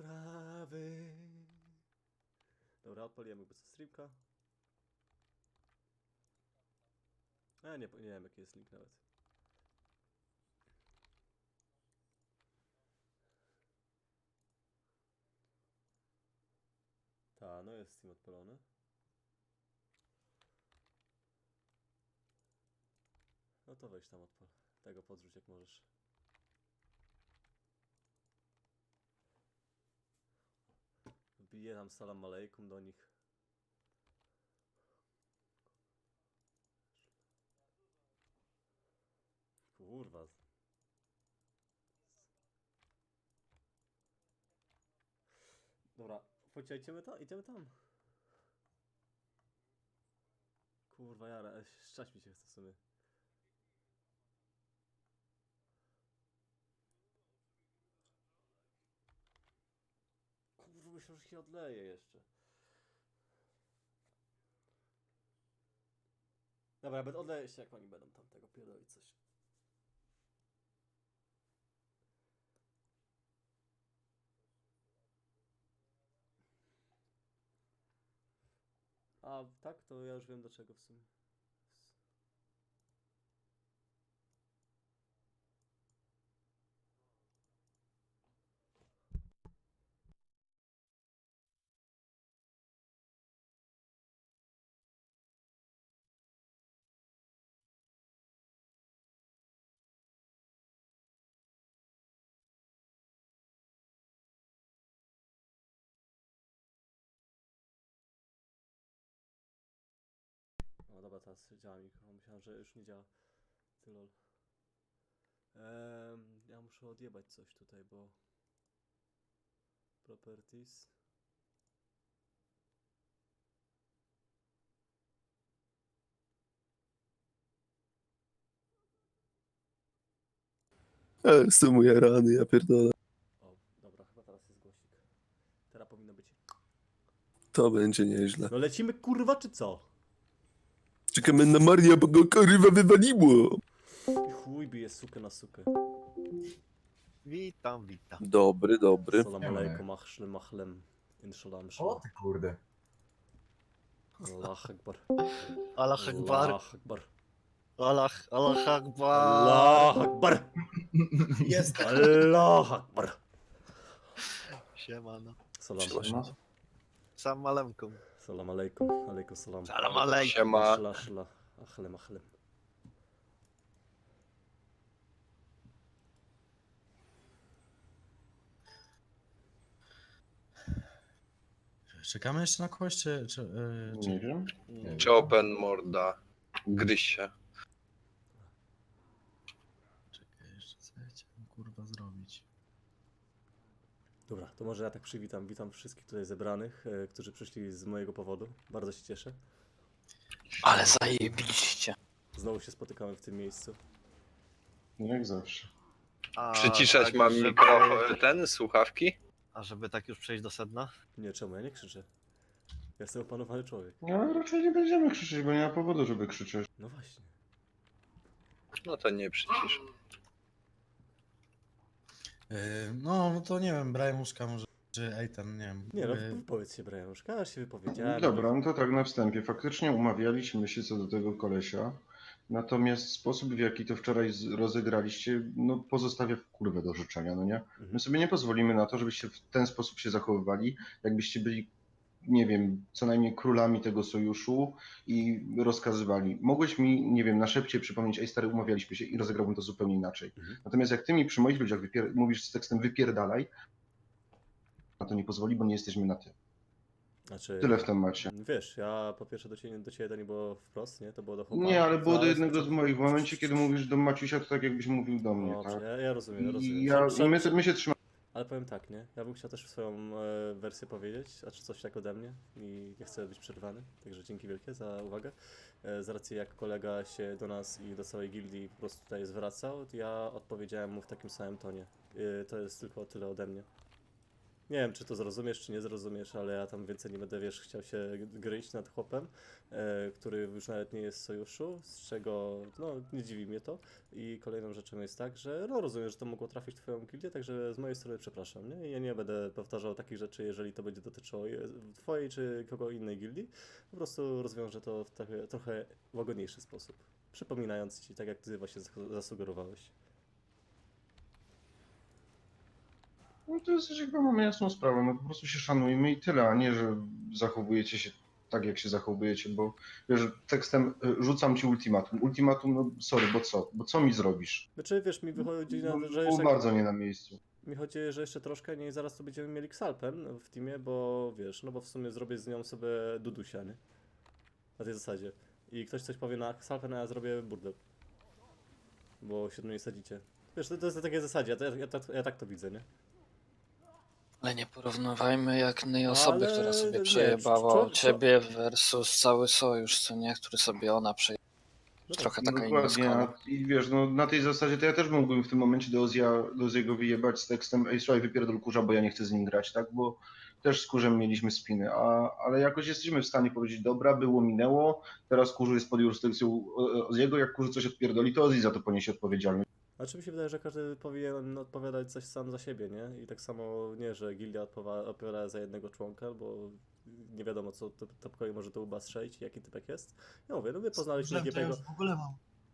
sprawy. Dobra, odpaliłem jakby co streamka. A nie, nie wiem jaki jest link nawet. Ta, no jest Steam odpalony. No to weź tam odpal. Tego podrzuć jak możesz. Wbiję tam salam alejkum do nich. Kurwa. Dobra, chodźcie, idziemy tam, idziemy tam. Kurwa jara, szczać mi się chce w sumie. Kurwa, myślę, że się odleje jeszcze. Dobra, odleję się jak oni będą tam tego pierdolić coś. A tak, to ja już wiem do czego w sumie. Dobra, teraz działa mikrofon. Myślałem, że już nie działa. Ty lol. Em, ja muszę odjebać coś tutaj, bo... Properties. Ale są moje rany, ja pierdolę. O, dobra, chyba teraz jest głosik. Teraz powinno być. To będzie nieźle. No lecimy kurwa czy co? Czekamy na Maria, bo go kurwa wywaliło. Chuj bije sukę na sukę. Witam, witam. Dobry, dobry. Salam alejkum, achlem, achlem. Inshallah, O inshallah. ty kurde. Allah akbar. Allah Akbar, Allah akbar. Allah, Allah Akbar. Allah akbar. Jest. Allah akbar. Siemano. Salam. Siema. Sam malemką. Salam alejkum. Alejkum salam. Salam alejkum. Siema. Szla, szla. Achlem, achlem. Czekamy jeszcze na kogoś, czy... czy, yy, czy... Nie wiem. Czy open morda? Gryź się. Czekaj, jeszcze co ja chciałem kurwa zrobić. Dobra, to może ja tak przywitam. Witam wszystkich tutaj zebranych, e, którzy przyszli z mojego powodu. Bardzo się cieszę. Ale zajebiście. Znowu się spotykamy w tym miejscu. No jak zawsze. A, Przyciszać tak, mam żeby- mikrofon, ten, słuchawki? A żeby tak już przejść do sedna? Nie, czemu? Ja nie krzyczę. Ja jestem opanowany człowiek. No raczej nie będziemy krzyczeć, bo nie ma powodu, żeby krzyczeć. No właśnie. No to nie przycisz. Yy, no, no to nie wiem, Brajuszka może, czy Ejten, nie wiem. Nie no, Yy, wypowiedz się, Brajuszka, ja się wypowiedziałem. Dobra, no to tak na wstępie. Faktycznie umawialiśmy się co do tego kolesia. Natomiast sposób, w jaki to wczoraj z- rozegraliście, no pozostawia w kurwę do życzenia, no nie? Mhm. My sobie nie pozwolimy na to, żebyście w ten sposób się zachowywali, jakbyście byli, nie wiem, co najmniej królami tego sojuszu i rozkazywali. Mogłeś mi, nie wiem, na szepcie przypomnieć, ej stary, umawialiśmy się i rozegrałbym to zupełnie inaczej. Mhm. Natomiast jak ty mi przy moich ludziach wypier- mówisz z tekstem wypierdalaj, na to nie pozwoli, bo nie jesteśmy na ty. Znaczy, Tyle w temacie. Wiesz, ja po pierwsze do ciebie, do ciebie to nie było wprost, nie? To było do chłopaka. Nie, ale było do jednego z moich. W momencie, kiedy mówisz do Maciusia, to tak jakbyś mówił do mnie, Dobrze, tak? ja, ja rozumiem, ja rozumiem. I ja, Prze- my, my się trzymamy. Ale powiem tak, nie? Ja bym chciał też swoją e, wersję powiedzieć, a czy coś tak ode mnie i nie chcę być przerwany, także dzięki wielkie za uwagę. E, z racji jak kolega się do nas i do całej gildii po prostu tutaj zwracał, ja odpowiedziałem mu w takim samym tonie. E, to jest tylko tyle ode mnie. Nie wiem, czy to zrozumiesz, czy nie zrozumiesz, ale ja tam więcej nie będę, wiesz, chciał się gryźć nad chłopem, e, który już nawet nie jest w sojuszu, z czego, no, nie dziwi mnie to. I kolejną rzeczą jest tak, że, no, rozumiem, że to mogło trafić w twoją gildię, także z mojej strony przepraszam, nie? Ja nie będę powtarzał takich rzeczy, jeżeli to będzie dotyczyło je- twojej czy kogo innej gildii. Po prostu rozwiążę to w taki, trochę łagodniejszy sposób. Przypominając ci, tak jak ty właśnie zas- zasugerowałeś. No to jest chyba mamy jasną sprawę, no po prostu się szanujmy i tyle, a nie, że zachowujecie się tak, jak się zachowujecie, bo wiesz, tekstem y, rzucam ci ultimatum. Ultimatum, no sorry, bo co? Bo co mi zrobisz? Znaczy, wiesz, mi wychodzi na, No, że jeszcze... bardzo nie na miejscu. Mi chodzi, że jeszcze troszkę nie zaraz to będziemy mieli Xalpen w teamie, bo wiesz, no bo w sumie zrobię z nią sobie Dudusia, nie? Na tej zasadzie. I ktoś coś powie na Xalpen, a ja zrobię burdel. Bo się do niej sadzicie. Wiesz, to, to jest na takiej zasadzie, ja, ja, tak- ja tak to widzę, nie? Ale nie porównywajmy jak innej osoby, Ale która sobie przejebała czo- ciebie versus cały sojusz, co nie? Który sobie ona przejebała. No tak. Trochę taka inna Dokładnie, skala. i wiesz, no na tej zasadzie to ja też mógłbym w tym momencie do Ozja, do Oziego wyjebać z tekstem Ej, słuchaj, wypierdol kurza, bo ja nie chcę z nim grać, tak? Bo też z kurzem mieliśmy spiny, a, ale jakoś jesteśmy w stanie powiedzieć, dobra, było, minęło, teraz kurzu jest pod jurysdykcją O- Oziego, jak kurzu coś odpierdoli, to Ozzy za to poniesie odpowiedzialność. Znaczy mi się wydaje, że każdy powinien odpowiadać coś sam za siebie, nie? I tak samo nie, że gildia odpowiada za jednego członka, bo nie wiadomo co typkowi może to łba strzelić, jaki typek jest. Ja mówię, no my poznaliśmy to ja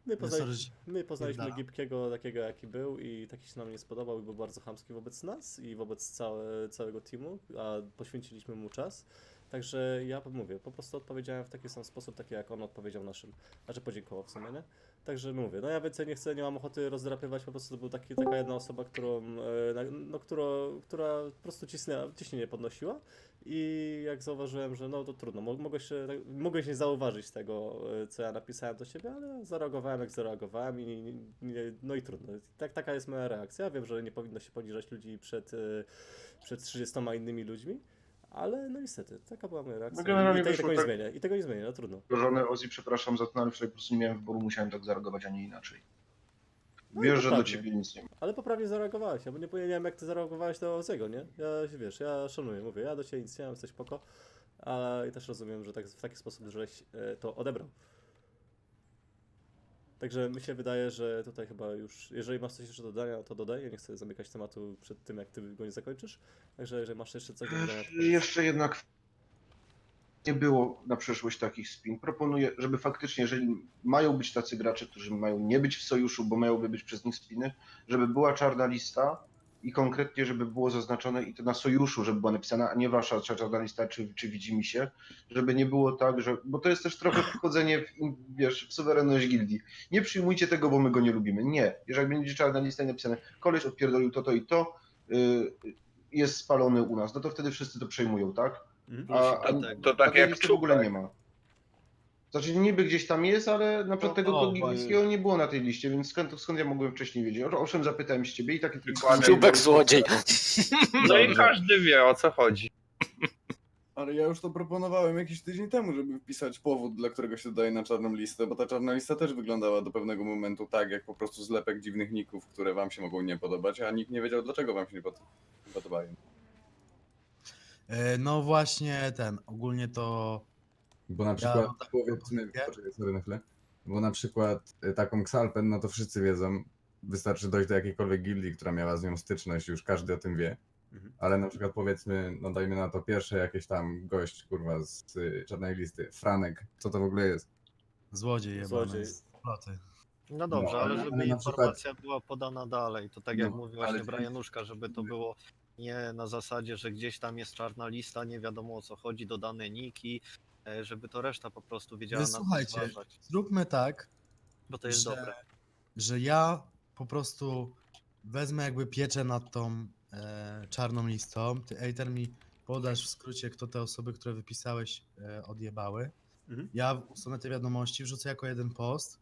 my, poznali, my poznaliśmy. Gipkiego takiego jaki był i taki się nam nie spodobał i był bardzo chamski wobec nas i wobec całe, całego teamu, a poświęciliśmy mu czas. Także ja mówię, po prostu odpowiedziałem w taki sam sposób, taki jak on odpowiedział naszym, znaczy podziękował w sumie, nie? Także no mówię, no ja więcej nie chcę, nie mam ochoty rozdrapywać, po prostu to był taki, taka jedna osoba, którą, e, no, która, która po prostu ciśnienia, ciśnienie podnosiła i jak zauważyłem, że no to trudno, mo- mogę się, tak- mogłeś nie zauważyć tego, e, co ja napisałem do ciebie, ale zareagowałem jak zareagowałem i nie, no i trudno. Tak, taka jest moja reakcja. Ja wiem, że nie powinno się poniżać ludzi przed, e, przed 30 innymi ludźmi, ale no niestety, taka była moja reakcja. No generalnie I, te, i wyszło tego nie tak- zmienię, i tego nie zmienię, no trudno. Żonę Ozzy, przepraszam za to, ale wczoraj po prostu nie miałem wyboru, musiałem tak zareagować, a nie inaczej. No i Wiesz, że do dokładnie. ciebie nic nie ma. Ale poprawnie zareagowałeś, bo nie powiedziałem jak ty zareagowałeś do Ozego, nie? Ja się wiesz, ja szanuję, mówię, ja do ciebie nic nie mam, jesteś spoko, ale też rozumiem, że tak, w taki sposób, żeś e, to odebrał. Także mi się wydaje, że tutaj chyba już, jeżeli masz coś jeszcze do dodania, to dodaj, ja nie chcę zamykać tematu przed tym, jak ty go nie zakończysz, także jeżeli masz jeszcze coś do dodania, to. Jeszcze jednak nie było na przyszłość takich spin. Proponuję, żeby faktycznie, jeżeli mają być tacy gracze, którzy mają nie być w sojuszu, bo mają być przez nich spiny, żeby była czarna lista i konkretnie, żeby było zaznaczone i to na sojuszu, żeby była napisana, a nie wasza czarna lista, czy, czy widzi mi się, żeby nie było tak, że, bo to jest też trochę wchodzenie w, wiesz, w suwerenność gildii. Nie przyjmujcie tego, bo my go nie lubimy. Nie. Jeżeli będzie czarna lista i napisane, koleś odpierdolił to, to i to, yy, jest spalony u nas, no to wtedy wszyscy to przejmują, tak? Mhm. A, a, To- to tak takiej jak w ogóle nie ma. Znaczy niby gdzieś tam jest, ale na przykład O, tego o, nie było na tej liście, więc skąd, skąd ja mogłem wcześniej wiedzieć? O- Owszem, zapytałem się ciebie i takie Dokładnie. Czubek złodziej. No i każdy wie o co chodzi. Ale ja już to proponowałem jakiś tydzień temu, żeby wpisać powód, dla którego się dodaje na czarną listę, bo ta czarna lista też wyglądała do pewnego momentu tak, jak po prostu zlepek dziwnych ników, które wam się mogą nie podobać, a nikt nie wiedział, dlaczego wam się nie podobają. E, No właśnie ten, ogólnie to Bo na Ja przykład, mam taką powiedzmy, poczekaj sobie na chwilę, bo na przykład y, taką Xalpen, no to wszyscy wiedzą, wystarczy dojść do jakiejkolwiek gildii, która miała z nią styczność, już każdy o tym wie, Mhm. ale na przykład powiedzmy, no dajmy na to pierwsze jakieś tam gość, kurwa, z y, czarnej listy, Franek, co to w ogóle jest? złodziej jebany Złodziej. No dobrze, No, ale ale- żeby ale na informacja była podana dalej, to tak jak No, mówił właśnie ale- Brianuszka, żeby to było nie na zasadzie, że gdzieś tam jest czarna lista, nie wiadomo o co chodzi, dodane niki, e, żeby to reszta po prostu wiedziała na co Wysłuchajcie, zważać, zróbmy tak, bo to jest że, dobre. że ja po prostu wezmę jakby pieczę nad tą e, czarną listą. Ty, Ejter, mi podasz w skrócie, kto te osoby, które wypisałeś, e, odjebały. Mhm. Ja usunę te wiadomości, wrzucę jako jeden post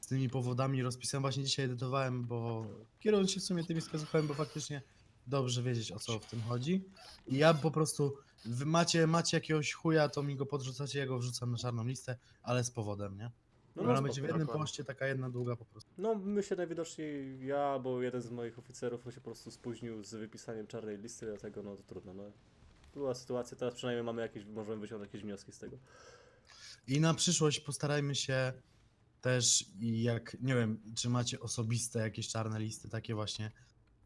z tymi powodami rozpisem. Właśnie dzisiaj edytowałem, bo kierując się w sumie tymi wskazówkami, bo faktycznie dobrze wiedzieć o co w tym chodzi. I ja po prostu, wy macie, macie jakiegoś chuja, to mi go podrzucacie, ja go wrzucam na czarną listę, ale z powodem, nie? No, Ona no, będzie w spoko, jednym dokładnie. poście taka jedna długa po prostu. No, my się najwidoczniej, ja, bo jeden z moich oficerów się po prostu spóźnił z wypisaniem czarnej listy, dlatego no to trudno, no. Była sytuacja, teraz przynajmniej mamy jakieś, możemy wyciągnąć jakieś wnioski z tego. I na przyszłość postarajmy się też i jak, nie wiem, czy macie osobiste jakieś czarne listy, takie właśnie,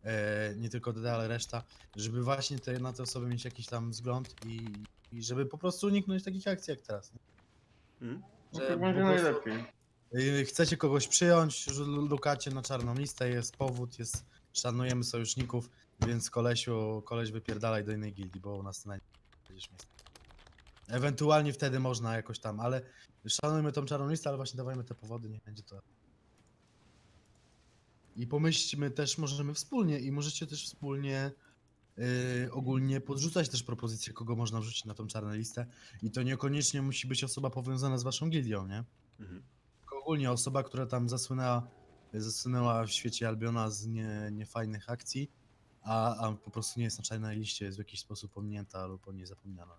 e, nie tylko DD, ale reszta, żeby właśnie te, na te osoby mieć jakiś tam wzgląd i, i żeby po prostu uniknąć takich akcji jak teraz. Nie? Mhm. No Że tak po będzie prostu- najlepiej. Y, Chcecie kogoś przyjąć, że lukacie na czarną listę, jest powód, jest, szanujemy sojuszników, więc kolesiu, koleś wypierdalaj do innej gildii, bo u nas naj- będziesz miejsce. Ewentualnie wtedy można jakoś tam, ale szanujmy tą czarną listę, ale właśnie dawajmy te powody, niech będzie to. I pomyślmy też, możemy wspólnie i możecie też wspólnie y, ogólnie podrzucać też propozycje, kogo można wrzucić na tą czarną listę i to niekoniecznie musi być osoba powiązana z waszą gildią, nie? Mhm. Tylko ogólnie osoba, która tam zasłynęła, zasłynęła w świecie Albiona z nie, niefajnych akcji, a, a po prostu nie jest na czarnej liście, jest w jakiś sposób pominięta lub o niej zapomniana.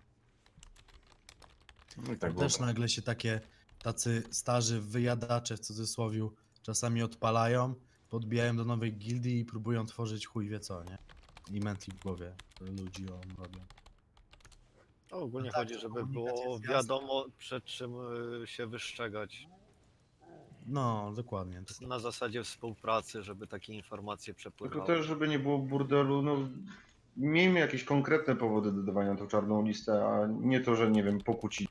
No i tak Też było. nagle się takie tacy starzy wyjadacze w cudzysłowie czasami odpalają, podbijają do nowej gildii i próbują tworzyć chuj wie co, nie? I mętli w głowie ludzi o robią. No, ogólnie No tak, chodzi, to żeby komunikacja było jest jasna. wiadomo przed czym y, się wyszczegać. No, dokładnie. Na zasadzie współpracy, żeby takie informacje Tylko przepływały. też, żeby nie było burdelu, no miejmy jakieś konkretne powody dodawania na tą czarną listę, a nie to, że nie wiem, pokłócić.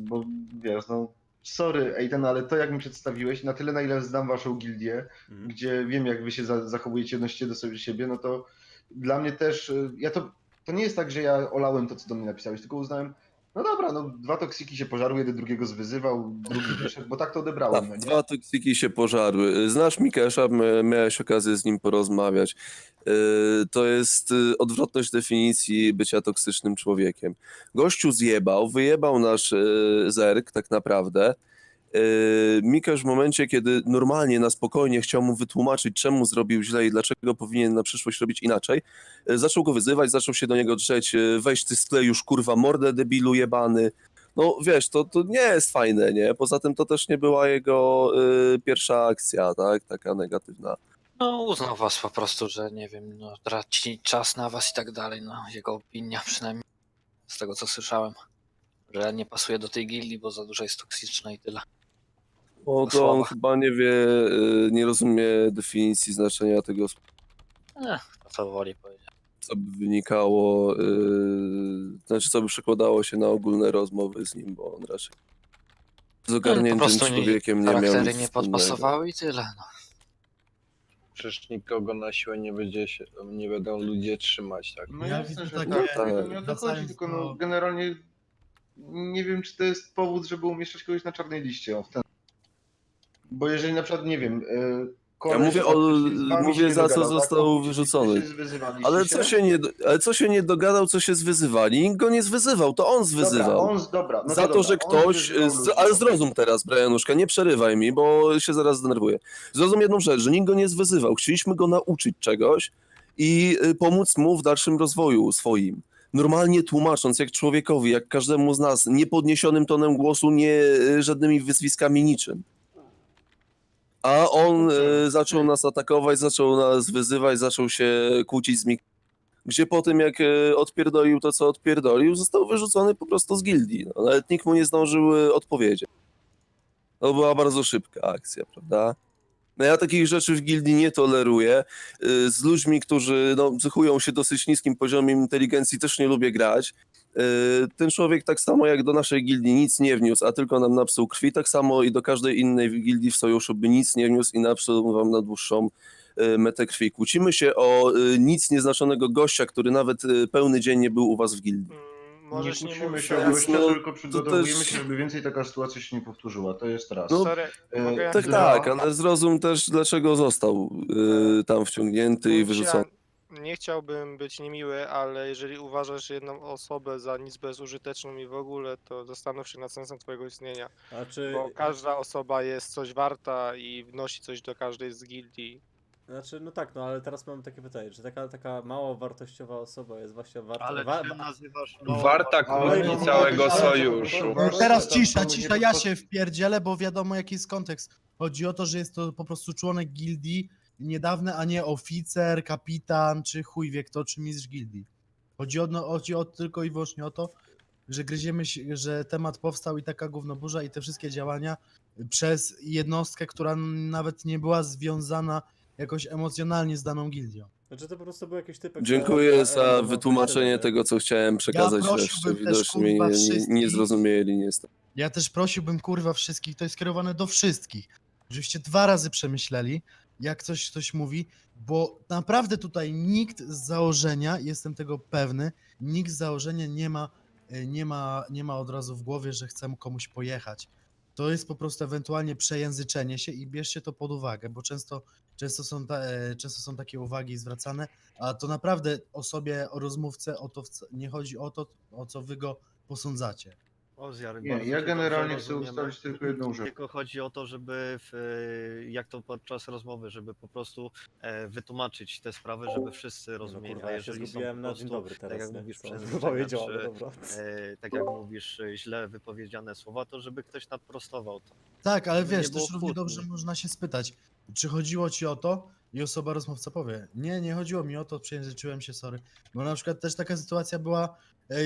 Bo wiesz, no sorry, Ejten, ale to jak mi przedstawiłeś, na tyle na ile znam waszą gildię, Mhm. gdzie wiem jak wy się za zachowujecie, odnosicie do sobie siebie, no to dla mnie też, y, ja to, to nie jest tak, że ja olałem to, co do mnie napisałeś, tylko uznałem, no dobra, no dwa toksiki się pożarły, jeden drugiego zwyzywał, drugi wyszedł, bo tak to odebrałem, no Tak, nie? dwa toksiki się pożarły. Znasz Mikesza, miałeś okazję z nim porozmawiać. Yy, To jest yy, odwrotność definicji bycia toksycznym człowiekiem. Gościu zjebał, wyjebał nasz zerk tak naprawdę. Yy, Mikesz w momencie, kiedy normalnie na spokojnie chciał mu wytłumaczyć, czemu zrobił źle i dlaczego powinien na przyszłość robić inaczej, yy, zaczął go wyzywać, zaczął się do niego drzeć, yy, weź ty sklej już kurwa mordę debilu jebany. No wiesz, to, to nie jest fajne, nie? Poza tym to też nie była jego y, pierwsza akcja, tak? Taka negatywna. No uznał was po prostu, że nie wiem, no traci czas na was i tak dalej, no jego opinia przynajmniej z tego co słyszałem. Że nie pasuje do tej gildii, bo za dużo jest toksyczna i tyle. O, to Słaba. on chyba nie wie, y, nie rozumie definicji znaczenia tego, Ech, to co woli powiedzieć. co by wynikało, y, znaczy co by przekładało się na ogólne rozmowy z nim, bo on raczej z po ogarniętym prostu nie- człowiekiem nie miał Charaktery nic nie wspólnego. podpasowały i tyle. No. Przecież nikogo na siłę nie będzie się, nie będą ludzie trzymać, tak? No Ja jasne, widzę że takie- tak, No tak. nie o to chodzi, Wracając tylko do- no, generalnie nie wiem, czy to jest powód, żeby umieszczać kogoś na czarnej liście. O, w ten... Bo jeżeli na przykład, nie wiem, y, koleś mówię o- mówię, za co dogadał, został wyrzucony. Ale co, się nie, ale co się nie dogadał, co się zwyzywali? Nikt go nie zwyzywał, to on zwyzywał. Dobra, on, z- dobra, no za to, dobra, że ktoś. Z, ale zrozum teraz, Brianuszka, nie przerywaj mi, bo się zaraz zdenerwuję. Zrozum jedną rzecz, że nikt go nie zwyzywał. Chcieliśmy go nauczyć czegoś i y, pomóc mu w dalszym rozwoju swoim. Normalnie tłumacząc, jak człowiekowi, jak każdemu z nas, niepodniesionym tonem głosu, nie y, żadnymi wyzwiskami, niczym. A on y, zaczął nas atakować, zaczął nas wyzywać, zaczął się kłócić z Mik. Gdzie po tym, jak y, odpierdolił to, co odpierdolił, został wyrzucony po prostu z gildii. No, nawet nikt mu nie zdążył y, odpowiedzieć. To była bardzo szybka akcja, prawda? No ja takich rzeczy w gildii nie toleruję. Y, Z ludźmi, którzy no, cechują się dosyć niskim poziomem inteligencji, też nie lubię grać. Y, Ten człowiek tak samo jak do naszej gildii nic nie wniósł, a tylko nam napsuł krwi, tak samo i do każdej innej gildii w sojuszu by nic nie wniósł i napsuł wam na dłuższą y, metę krwi. Kłócimy się o y, nic nieznaczonego gościa, który nawet pełny dzień nie był u was w gildii. Mm, Nie Możesz nie, kłócimy mówić się o gościa, no, tylko przygotowujemy też- się, żeby więcej taka sytuacja się nie powtórzyła. To jest raz. No, Sorry, E, mogę Tak, tak, ale zrozum też, dlaczego został y, tam wciągnięty i wyrzucony. Nie chciałbym być niemiły, ale jeżeli uważasz jedną osobę za nic bezużyteczną i w ogóle, to zastanów się nad sensem twojego istnienia. A czy... Bo każda osoba jest coś warta i wnosi coś do każdej z gildii. Znaczy, no tak, no ale teraz mam takie pytanie, czy taka, taka mało wartościowa osoba jest właśnie warta... Ale wa- nazywasz Warta Ale nie całego sojuszu. ale- No teraz cisza, cisza, ja się wpierdzielę, bo wiadomo jaki jest kontekst. Chodzi o to, że jest to po prostu członek gildii niedawny, a nie oficer, kapitan, czy chuj wie kto, czy mistrz gildii. Chodzi, o, chodzi o, tylko i wyłącznie o to, że gryziemy się, że temat powstał i taka gównoburza i te wszystkie działania przez jednostkę, która nawet nie była związana jakoś emocjonalnie z daną gildią. Znaczy to po prostu był jakiś typek... Dziękuję za wytłumaczenie tego, co chciałem przekazać. prosiłbym Reszcie też, widocznie mnie kurwa, nie, nie wszystkich- zrozumieli niestety. Ja też prosiłbym kurwa wszystkich, to jest skierowane do wszystkich, żebyście dwa razy przemyśleli, jak coś ktoś mówi, bo naprawdę tutaj nikt z założenia, jestem tego pewny, nikt z założenia nie ma, e, nie ma, nie ma od razu w głowie, że chce komuś pojechać. To jest po prostu ewentualnie przejęzyczenie się i bierzcie to pod uwagę, bo często, często, są, ta, e, często są takie uwagi zwracane, a to naprawdę osobie, o rozmówcę o to nie chodzi o to, o co wy go posądzacie. O, Zjary, Nie, bardzo ja cię generalnie dobrze chcę rozumiemy. ustalić tylko jedną rzecz. Tylko chodzi o to, żeby, w, e, jak to podczas rozmowy, żeby po prostu e, wytłumaczyć te sprawy, żeby wszyscy No rozumieli. kurwa, a ja się jeżeli są zgubiłem po na prostu, dobry tak teraz, jak nie? mówisz, Co ale czy, dobra. e, tak jak mówisz, e, źle wypowiedziane słowa, to żeby ktoś naprostował to. Tak, ale Żeby nie wiesz, było też równie kłótni. dobrze można się spytać, czy chodziło ci o to? I osoba rozmówca powie, nie, nie chodziło mi o to, przejęzyczyłem się, sorry. Bo na przykład też taka sytuacja była,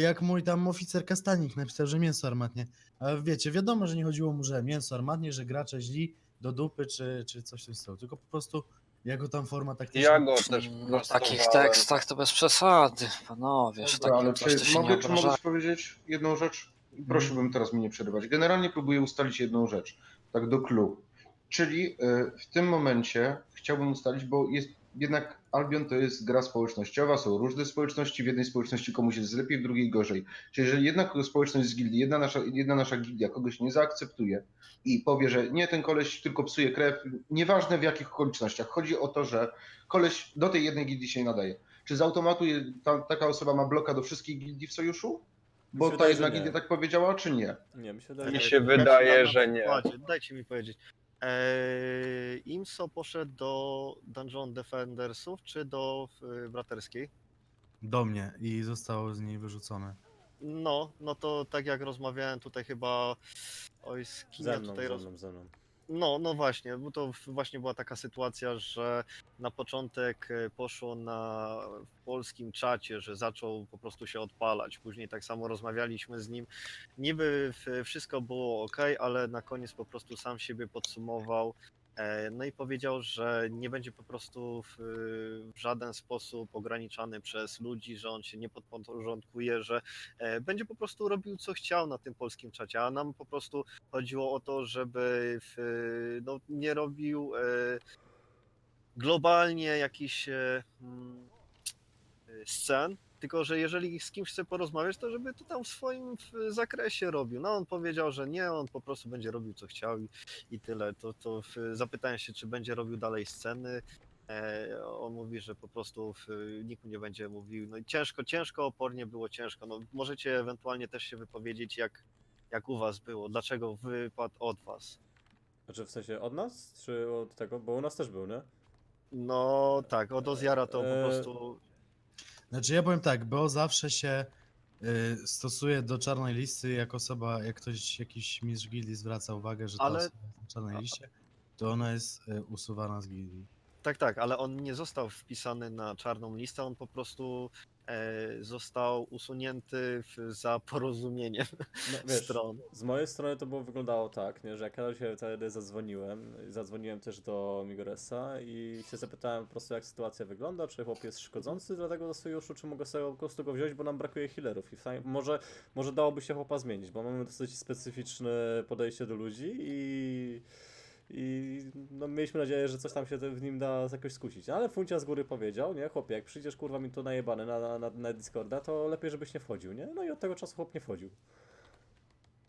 jak mój tam oficer Kastanik napisał, że mięso armatnie. Ale wiecie, wiadomo, że nie chodziło mu, że mięso armatnie, że gracze źli do dupy, czy, czy coś w tym stylu. Tylko po prostu jako tam forma taktyczna. Ja go też Mm, W prostowałem. takich tekstach to bez przesady, panowie, że Dobra, ale coś to czy się nie mogę, czy obraża. powiedzieć jedną rzecz? Prosiłbym teraz mnie nie przerywać. Generalnie próbuję ustalić jedną rzecz, tak do clue. Czyli y, w tym momencie chciałbym ustalić, bo jest jednak Albion to jest gra społecznościowa, są różne społeczności, w jednej społeczności komuś jest lepiej, w drugiej gorzej. Czyli jeżeli jedna społeczność z gildii, jedna nasza, jedna nasza gildia kogoś nie zaakceptuje i powie, że nie, ten koleś tylko psuje krew, nieważne w jakich okolicznościach, chodzi o to, że koleś do tej jednej gildii się nie nadaje. Czy z automatu ta, taka osoba ma bloka do wszystkich gildii w sojuszu? Bo ta wydaje, jedna gildia tak powiedziała, czy nie? Nie, mi się wydaje, Mi że... się wydaje, dam na że nie. Dajcie mi powiedzieć. Eee, IMSO poszedł do Dungeon Defendersów czy do Braterskiej? Do mnie i zostało z niej wyrzucone. No, no to tak jak rozmawiałem tutaj chyba oj z kim ja Ze mną, tutaj ze roz... mną, ze mną. No, no właśnie, bo to właśnie była taka sytuacja, że na początek e, poszło na w polskim czacie, że zaczął po prostu się odpalać. Później tak samo rozmawialiśmy z nim. Niby wszystko było ok, ale na koniec po prostu sam siebie podsumował. E, No i powiedział, że nie będzie po prostu w, w żaden sposób ograniczany przez ludzi, że on się nie podporządkuje, że e, będzie po prostu robił co chciał na tym polskim czacie, a nam po prostu chodziło o to, żeby w, no, nie robił e, globalnie jakichś mm, scen, tylko że jeżeli z kimś chce porozmawiać, to żeby to tam w swoim zakresie robił. No on powiedział, że nie, on po prostu będzie robił co chciał i, i tyle. To, to zapytałem się, czy będzie robił dalej sceny. E, on mówi, że po prostu w, nikt mu nie będzie mówił. No i ciężko, ciężko, opornie było ciężko. No, możecie ewentualnie też się wypowiedzieć, jak, jak u was było, dlaczego wypadł od was. Znaczy w sensie od nas, czy od tego? Bo u nas też był, nie? No tak, od Ozjara to po Eee, prostu. Znaczy ja powiem tak, bo zawsze się y, stosuje do czarnej listy, jak osoba, jak ktoś, jakiś mistrz gildii zwraca uwagę, że ta Ale- osoba jest na czarnej liście, to ona jest y, usuwana z gildii. Tak, tak, ale on nie został wpisany na czarną listę, on po prostu został usunięty w, za porozumieniem No, wiesz, stron. z mojej strony to było wyglądało tak, nie, że jak ja się wtedy zadzwoniłem, zadzwoniłem też do Migoresa i się zapytałem po prostu jak sytuacja wygląda, czy chłop jest szkodzący dla tego sojuszu, czy mogę sobie po prostu go wziąć, bo nam brakuje healerów i faj- może, może dałoby się chłopa zmienić, bo mamy dosyć specyficzne podejście do ludzi i i no, mieliśmy nadzieję, że coś tam się w nim da jakoś skusić. No, ale Funcia z góry powiedział, nie, chłopie, jak przyjdziesz kurwa mi tu najebany na, na, na, na Discorda, to lepiej żebyś nie wchodził, nie? No i od tego czasu chłop nie wchodził.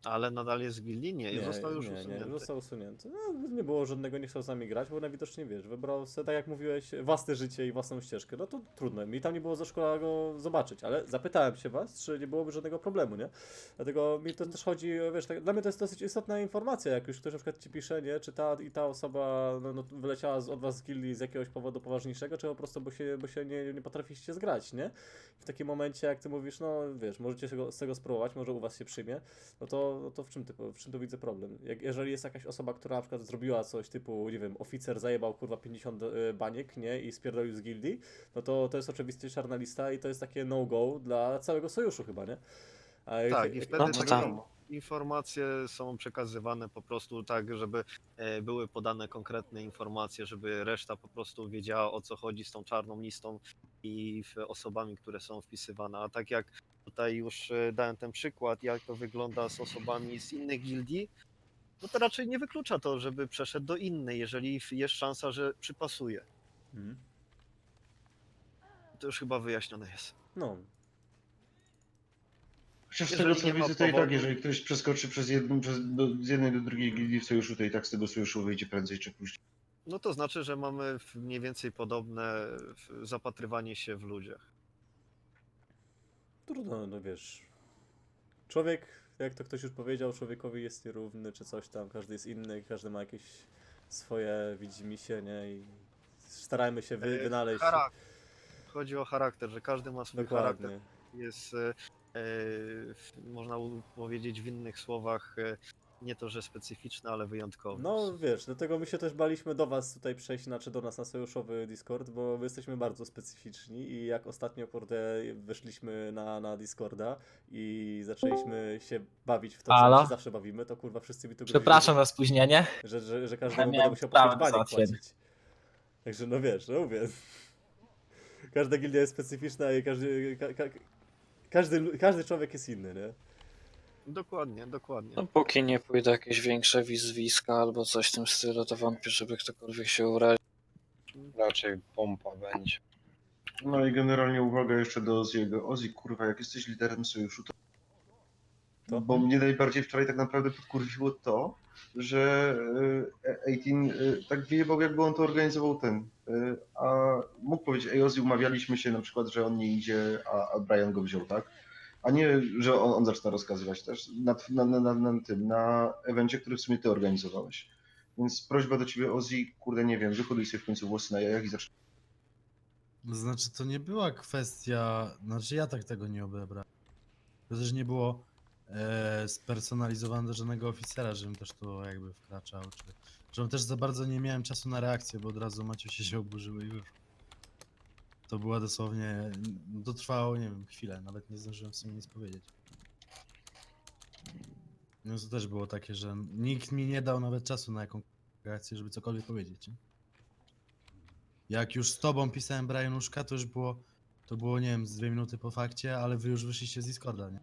Ale nadal jest w gildii? Nie, Nie, został już nie, usunięty. nie, został usunięty. No, nie było żadnego, nie chciał z nami grać, bo najwidoczniej, wiesz, wybrał sobie, tak jak mówiłeś, własne życie i własną ścieżkę. No to trudno, mi tam nie było za szkoda go zobaczyć, ale zapytałem się was, czy nie byłoby żadnego problemu, nie? Dlatego mi to też chodzi, wiesz, tak, dla mnie to jest dosyć istotna informacja, jak już ktoś na przykład ci pisze, nie, czy ta i ta osoba no, no, wyleciała z, od was z gildii z jakiegoś powodu poważniejszego, czy po prostu, bo się, bo się nie, nie potrafiście zgrać, nie? W takim momencie, jak ty mówisz, no wiesz, możecie się go, z tego spróbować, może u was się przyjmie, no to, no to w czym ty, w czym tu widzę problem? Jak, jeżeli jest jakaś osoba, która na przykład zrobiła coś typu, nie wiem, oficer zajebał kurwa 50 y, baniek, nie, i spierdolił z gildii, no to to jest oczywiście czarna lista i to jest takie no-go dla całego sojuszu chyba, nie? A jak- Tak, i jak- wtedy No to tak. Informacje są przekazywane po prostu tak, żeby e, były podane konkretne informacje, żeby reszta po prostu wiedziała o co chodzi z tą czarną listą i w osobami, które są wpisywane. A tak jak tutaj już e, dałem ten przykład, jak to wygląda z osobami z innych gildii, no to raczej nie wyklucza to, żeby przeszedł do innej, jeżeli jest szansa, że przypasuje. Mhm. To już chyba wyjaśnione jest. No, Chociaż z Jeżeli tego co widzę, to i tak, jeżeli ktoś przeskoczy przez jedną, przez, do, z jednej do drugiej gildii w sojuszu, to i tak z tego sojuszu wyjdzie prędzej czy później. No to znaczy, że mamy mniej więcej podobne zapatrywanie się w ludziach. trudno, no wiesz. Człowiek, jak to ktoś już powiedział, człowiekowi jest nierówny, czy coś tam, każdy jest inny, każdy ma jakieś swoje widzimisię, nie? I starajmy się wy, E, wynaleźć. Charakter. Chodzi o charakter, że każdy ma swój charakter. Dokładnie. Jest, e, można powiedzieć w innych słowach, e, nie to, że specyficzny, ale wyjątkowy. No wiesz, dlatego my się też baliśmy do was tutaj przejść, znaczy do nas na sojuszowy Discord, bo my jesteśmy bardzo specyficzni i jak ostatnio kurde weszliśmy na, na Discorda i zaczęliśmy się bawić w to, co Halo? się zawsze bawimy, to kurwa wszyscy mi tu Przepraszam za spóźnienie. że, że, że Ja każdemu będę musiał płacić załatwienia. płacić. Także no wiesz, no mówię. Każda gildia jest specyficzna i każdy, ka, ka, każdy, każdy człowiek jest inny, nie? Dokładnie, dokładnie. No póki nie pójdą jakieś większe wizwiska albo coś w tym stylu, to wątpię, żeby ktokolwiek się uraził. Raczej pompa będzie. No i generalnie uwaga jeszcze do Oziego. Ozi, kurwa, jak jesteś liderem sojuszu, to... To? Bo mnie najbardziej wczoraj tak naprawdę podkurwiło to, że e, 18 e, tak wyjebał, jakby on to organizował ten. E, A mógł powiedzieć, ej umawialiśmy się na przykład, że on nie idzie, a, a Brian go wziął, tak? A nie, że on, on zaczyna rozkazywać też na, na, na, na, tym, na evencie, który w sumie ty organizowałeś. Więc prośba do ciebie, Ozzy, kurde, nie wiem, wychoduj sobie w końcu włosy na jajach i zacznij Znaczy, to nie była kwestia. Znaczy, ja tak tego nie odebrałem. To też nie było e, spersonalizowane do żadnego oficera, żebym też tu jakby wkraczał. Czy, żebym też za bardzo nie miałem czasu na reakcję, bo od razu Maciusie się oburzyły i już. To była dosłownie. To trwało, nie wiem, chwilę. Nawet nie zdążyłem w sumie nic powiedzieć. No to też było takie, że nikt mi nie dał nawet czasu na jaką reakcję, żeby cokolwiek powiedzieć. Jak już z tobą pisałem Brianuszka, to już było, to było, nie wiem, z dwie minuty po fakcie, ale wy już wyszliście z Discorda, nie?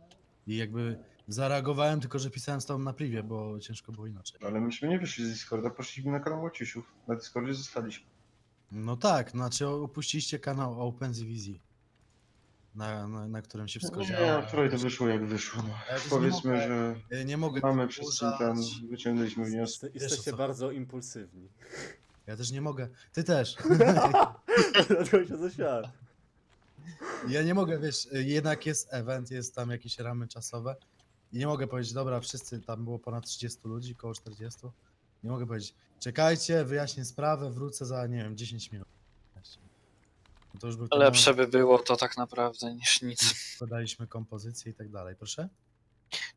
I jakby zareagowałem, tylko że pisałem z tobą na privie, bo ciężko było inaczej. Ale myśmy nie wyszli z Discorda, poszliśmy na kanał Łaciusiów. Na Discordzie zostaliśmy. No tak, znaczy opuściliście kanał Open Wizji, na, na, na którym się wszystko działo. Nie, wczoraj to wyszło jak wyszło. No. Ja też nie Powiedzmy, mogę- że Y, Nie mogę mamy wszyscy ten, używać. wyciągnęliśmy wnioski. Jeste- Jesteście co bardzo impulsywni. Ja też nie mogę. Ty też. Dlatego się zaśmiałem. Ja nie mogę, wiesz, y, jednak jest event, jest tam jakieś ramy czasowe i nie mogę powiedzieć, dobra, wszyscy, tam było ponad 30 ludzi, około 40. Nie mogę powiedzieć, czekajcie, wyjaśnię sprawę, wrócę za, nie wiem, 10 minut. No to już był ten Lepsze moment, by było to tak naprawdę niż nic. składaliśmy kompozycję i tak dalej, proszę?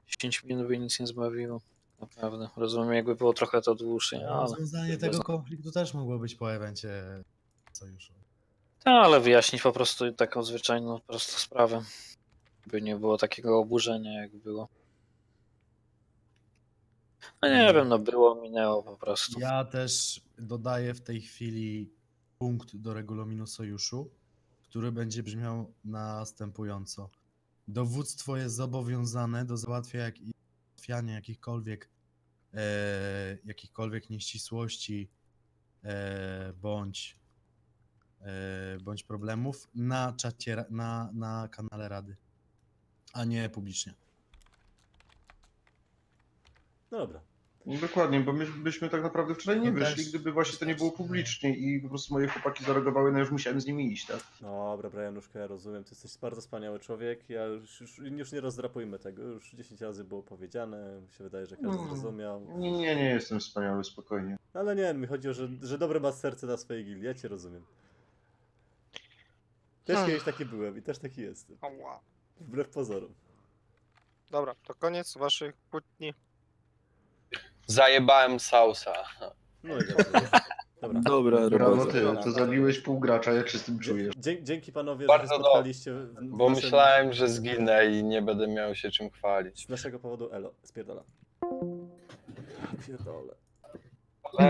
10 minut by nic nie zbawiło. Naprawdę. Rozumiem, jakby było trochę to dłuższe, ale... Rozwiązanie tego konfliktu też mogło być po evencie sojuszu. No, ale wyjaśnić po prostu taką zwyczajną, prostą sprawę. By nie było takiego oburzenia, jak było. No nie wiem, no było, minęło po prostu. Ja też dodaję w tej chwili punkt do regulaminu sojuszu, który będzie brzmiał następująco. Dowództwo jest zobowiązane do załatwiania, jak, załatwiania jakichkolwiek, e, jakichkolwiek nieścisłości e, bądź, e, bądź problemów na czacie, ra- na, na kanale Rady, a nie publicznie. No dobra. No dokładnie, bo my byśmy tak naprawdę wczoraj nie No wyszli, gdyby właśnie to nie było publicznie i po prostu moje chłopaki zareagowały, no już musiałem z nimi iść, tak? Dobra, Brianuszka, ja rozumiem, ty jesteś bardzo wspaniały człowiek, ja już, już, już nie rozdrapujmy tego, już 10 razy było powiedziane, mi się wydaje, że każdy Mm. zrozumiał. Nie, nie, nie jestem wspaniały, spokojnie. Ale nie, mi chodzi o, że, że dobre masz serce na swojej gildii, ja cię rozumiem. Też kiedyś taki byłem i też taki jestem, Ała. wbrew pozorom. Dobra, to koniec waszych kłótni. Zajebałem Sausa. No i dobrze. Dobra. Dobra, Brawo robota. ty, to zabiłeś pół gracza, jak się z tym czujesz? Dzie- dzięki panowie, Bardzo że się spotkaliście w, w Bo naszym- myślałem, że zginę i nie będę miał się czym chwalić. Z naszego powodu elo, spierdola. Ja pierdolę.